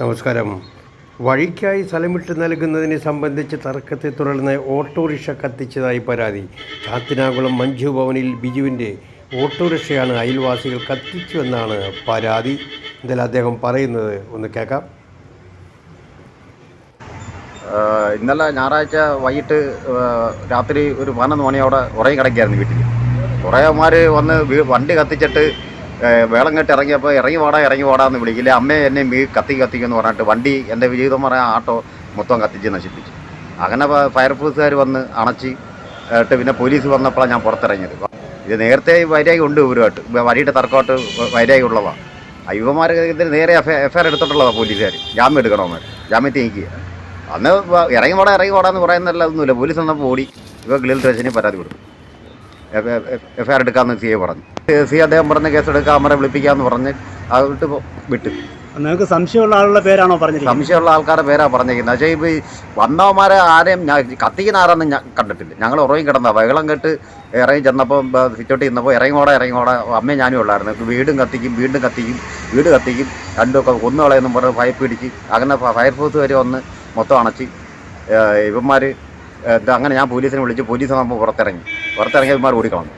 നമസ്കാരം. വഴിക്കായി സ്ഥലം വിട്ട് നൽകുന്നതിനെ സംബന്ധിച്ച് തർക്കത്തെ തുടർന്ന് ഓട്ടോറിക്ഷ കത്തിച്ചതായി പരാതി. ചാത്തിനാകുളം മഞ്ജു ഭവനിൽ ബിജുവിന്റെ ഓട്ടോറിക്ഷയാണ് അയൽവാസികൾ കത്തിച്ചുവെന്നാണ് പരാതി. എന്തായാലും അദ്ദേഹം പറയുന്നത് ഒന്ന് കേൾക്കാം. ഇന്നലെ ഞായറാഴ്ച വൈകിട്ട് രാത്രി ഒരു പതിനൊന്ന് മണിയോടെ ഉറങ്ങി കിടക്കുകയായിരുന്നു വീട്ടിൽ കുറേമാർ വന്ന് വണ്ടി കത്തിച്ചിട്ട് വേളം കെട്ട് ഇറങ്ങിയപ്പോൾ ഇറങ്ങി വാടാ ഇറങ്ങി വാടാന്ന് വിളിക്കില്ല അമ്മയെ എന്നെ മീ കത്തി കത്തിക്കുമെന്ന് പറഞ്ഞിട്ട് വണ്ടി എന്റെ ജീവിതം പറയാൻ ആട്ടോ മൊത്തം കത്തിച്ച് നശിപ്പിച്ചു. അങ്ങനെ ഫയർഫോഴ്സുകാർ വന്ന് അണച്ച് ഇട്ട് പിന്നെ പോലീസ് വന്നപ്പോഴാണ് ഞാൻ പുറത്തിറങ്ങിയത്. ഇത് നേരത്തെ വൈരാഗി ഉണ്ട് ഇവരുമായിട്ട്. വരിയുടെ തർക്കമായിട്ട് വൈരാഗി ഉള്ളതാണ് യുവമാർ ഇതിന് നേരെ എഫ് എഫ് ഐ ആർ എടുത്തിട്ടുള്ളതാണ് പോലീസുകാർ ജാമ്യം എടുക്കണമെന്ന് ജാമ്യത്തിൽ നീക്കുക അന്ന് ഇറങ്ങി വാടാ ഇറങ്ങി വാടാന്ന് പറയുന്നല്ല ഒന്നുമില്ല പോലീസ് വന്നപ്പോൾ ഓടി. ഇവ ഗ്ലിൽ സ്റ്റേഷനിൽ പരാതി കൊടുത്തു. എഫ് ഐ ആർ എടുക്കാമെന്ന് സി ഐ പറഞ്ഞു. സി അദ്ദേഹം പറഞ്ഞ കേസ് എടുക്കാം അമ്മരെ വിളിപ്പിക്കാമെന്ന് പറഞ്ഞ് അതിട്ട് വിട്ടു നിങ്ങൾക്ക് സംശയമുള്ള ആളുടെ പേരാണോ പറഞ്ഞത് സംശയമുള്ള ആൾക്കാരുടെ പേരാ പറഞ്ഞിരിക്കുന്നത്. പക്ഷേ ഇപ്പോൾ ഈ വന്നവന്മാരെ ആരെയും ഞാൻ കത്തിക്കുന്ന ആരാന്ന് ഞാൻ കണ്ടിട്ടില്ല. ഞങ്ങൾ ഉറങ്ങി കിടന്ന വെള്ളം കെട്ട് ഇറങ്ങി ചെന്നപ്പോൾ സിറ്റോട്ടി ചെന്നപ്പോൾ ഇറങ്ങിയോടെ ഇറങ്ങിയോടെ അമ്മയും ഞാനും ഉള്ളായിരുന്നു. വീടും കത്തിക്കും വീണ്ടും കത്തിക്കും വീട് കത്തിക്കും രണ്ടുമൊക്കെ കൊന്നുകളയെന്നും പറഞ്ഞ് ഫയർ പിടിച്ച് അങ്ങനെ ഫയർ ഫയർഫോഴ്സ് വരെ വന്ന് മൊത്തം അണച്ച് ഇവന്മാർ അങ്ങനെ ഞാൻ പോലീസിനെ വിളിച്ച് പോലീസ് നമ്മൾ പുറത്തിറങ്ങി. പുറത്തിറങ്ങിയ ഇമാർ ഓടിക്കളഞ്ഞു.